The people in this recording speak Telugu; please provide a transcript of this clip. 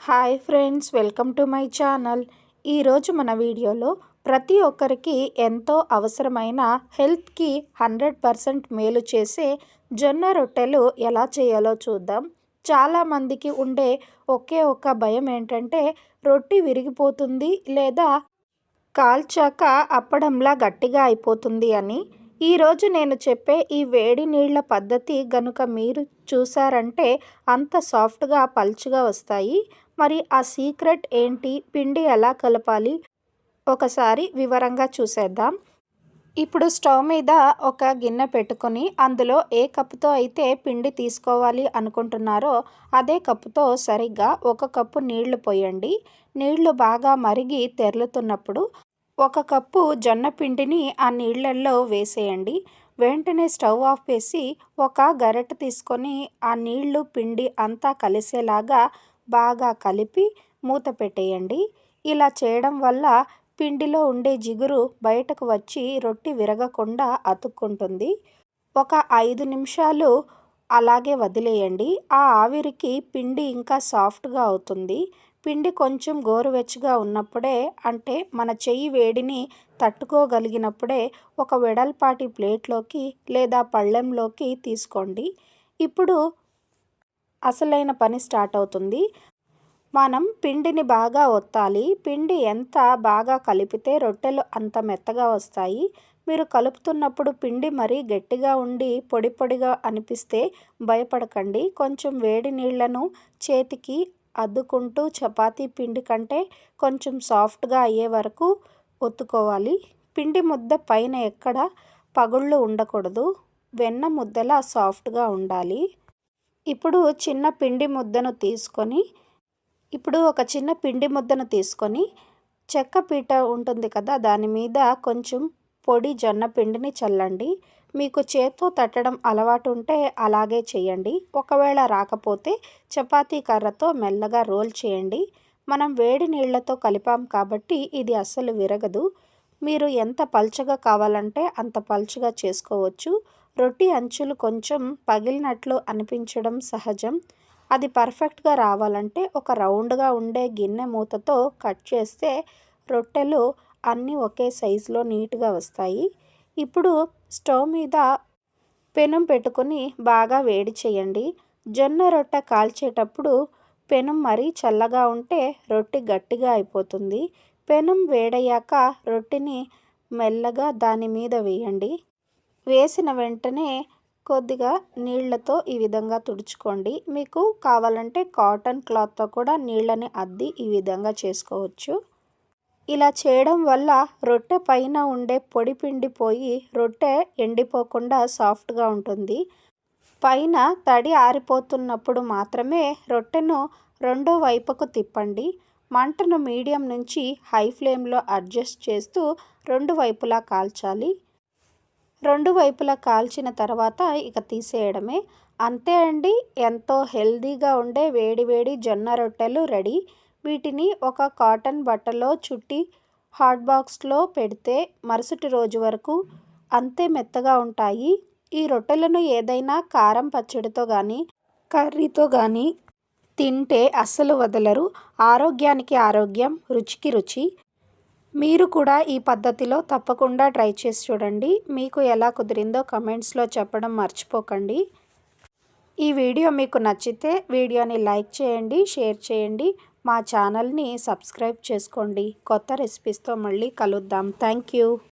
Hi friends welcome to my channel. ఈరోజు మన వీడియోలో ప్రతి ఒక్కరికి ఎంతో అవసరమైన హెల్త్కి హండ్రెడ్ పర్సెంట్ మేలు చేసే జొన్న రొట్టెలు ఎలా చేయాలో చూద్దాం. చాలామందికి ఉండే ఒకే ఒక్క భయం ఏంటంటే రొట్టి విరిగిపోతుంది లేదా కాల్చాక అప్పడంలా గట్టిగా అయిపోతుంది అని. ఈరోజు నేను చెప్పే ఈ వేడి నీళ్ళ పద్ధతి గనుక మీరు చూసారంటే అంత సాఫ్ట్గా పల్చుగా వస్తాయి. మరి ఆ సీక్రెట్ ఏంటి? పిండి ఎలా కలపాలి? ఒకసారి వివరంగా చూసేద్దాం. ఇప్పుడు స్టవ్ మీద ఒక గిన్నె పెట్టుకొని అందులో ఏ కప్పుతో అయితే పిండి తీసుకోవాలి అనుకుంటున్నారో అదే కప్పుతో సరిగ్గా ఒక కప్పు నీళ్ళు పోయండి. నీళ్ళు బాగా మరిగి తెరులుతున్నప్పుడు ఒక కప్పు జొన్న పిండిని ఆ నీళ్ళల్లో వేసేయండి. వెంటనే స్టవ్ ఆఫ్ చేసి ఒక గరిటె తీసుకొని ఆ నీళ్ళు పిండి అంతా కలిసేలాగా బాగా కలిపి మూత పెట్టేయండి. ఇలా చేయడం వల్ల పిండిలో ఉండే జిగురు బయటకు వచ్చి రొట్టి విరగకుండా అతుక్కుంటుంది. ఒక ఐదు నిమిషాలు అలాగే వదిలేయండి. ఆ ఆవిరికి పిండి ఇంకా సాఫ్ట్గా అవుతుంది. పిండి కొంచెం గోరువెచ్చగా ఉన్నప్పుడే అంటే మన చెయ్యి వేడిని తట్టుకోగలిగినప్పుడే ఒక వెడల్పాటి ప్లేట్లోకి లేదా పళ్ళెంలోకి తీసుకోండి. ఇప్పుడు అసలైన పని స్టార్ట్ అవుతుంది. మనం పిండిని బాగా ఒత్తాలి. పిండి ఎంత బాగా కలిపితే రొట్టెలు అంత మెత్తగా వస్తాయి. మీరు కలుపుతున్నప్పుడు పిండి మరీ గట్టిగా ఉండి పొడి పొడిగా అనిపిస్తే భయపడకండి. కొంచెం వేడి నీళ్ళను చేతికి అద్దుకుంటూ చపాతీ పిండి కంటే కొంచెం సాఫ్ట్గా అయ్యే వరకు ఒత్తుకోవాలి. పిండి ముద్ద పైన ఎక్కడ పగుళ్ళు ఉండకూడదు. వెన్న ముద్దలా సాఫ్ట్గా ఉండాలి. ఇప్పుడు చిన్న పిండి ముద్దను తీసుకొని ఇప్పుడు ఒక చిన్న పిండి ముద్దను తీసుకొని చెక్క పీట ఉంటుంది కదా దాని మీద కొంచెం పొడి జొన్న పిండిని చల్లండి. మీకు చేత్తో తట్టడం అలవాటు ఉంటే అలాగే చేయండి. ఒకవేళ రాకపోతే చపాతీ కర్రతో మెల్లగా రోల్ చేయండి. మనం వేడి నీళ్ళతో కలిపాం కాబట్టి ఇది అస్సలు విరగదు. మీరు ఎంత పల్చగా కావాలంటే అంత పల్చగా చేసుకోవచ్చు. రొట్టి అంచులు కొంచెం పగిలినట్లు అనిపించడం సహజం. అది పర్ఫెక్ట్గా రావాలంటే ఒక రౌండ్గా ఉండే గిన్నె మూతతో కట్ చేస్తే రొట్టెలు అన్నీ ఒకే సైజులో నీట్గా వస్తాయి. ఇప్పుడు స్టవ్ మీద పెనం పెట్టుకొని బాగా వేడి చేయండి. జొన్న రొట్టె కాల్చేటప్పుడు పెనం మరీ చల్లగా ఉంటే రొట్టె గట్టిగా అయిపోతుంది. పెనం వేడయ్యాక రొట్టెని మెల్లగా దాని మీద వేయండి. వేసిన వెంటనే కొద్దిగా నీళ్ళతో ఈ విధంగా తుడుచుకోండి. మీకు కావాలంటే కాటన్ క్లాత్తో కూడా నీళ్ళని అద్ది ఈ విధంగా చేసుకోవచ్చు. ఇలా చేయడం వల్ల రొట్టె పైన ఉండే పొడి పిండిపోయి రొట్టె ఎండిపోకుండా సాఫ్ట్గా ఉంటుంది. పైన తడి ఆరిపోతున్నప్పుడు మాత్రమే రొట్టెను రెండో వైపుకు తిప్పండి. మంటను మీడియం నుంచి హై ఫ్లేమ్లో అడ్జస్ట్ చేస్తూ రెండు వైపులా కాల్చాలి. రెండు వైపులా కాల్చిన తర్వాత ఇక తీసేయడమే. అంతే అండి ఎంతో హెల్దీగా ఉండే వేడి వేడి జొన్న రొట్టెలు రెడీ. వీటిని ఒక కాటన్ బట్టలో చుట్టి హాట్ బాక్స్లో పెడితే మరుసటి రోజు వరకు అంతే మెత్తగా ఉంటాయి. ఈ రొట్టెలను ఏదైనా కారం పచ్చడితో కానీ కర్రీతో కానీ తింటే అస్సలు వదలరు. ఆరోగ్యానికి ఆరోగ్యం రుచికి రుచి. మీరు కూడా ఈ పద్ధతిలో తప్పకుండా ట్రై చేసి చూడండి. మీకు ఎలా కుదిరిందో కమెంట్స్లో చెప్పడం మర్చిపోకండి. ఈ వీడియో మీకు నచ్చితే వీడియోని లైక్ చేయండి షేర్ చేయండి. మా ఛానల్ని సబ్స్క్రైబ్ చేసుకోండి. కొత్త రెసిపీస్తో మళ్ళీ కలుద్దాం. Thank you.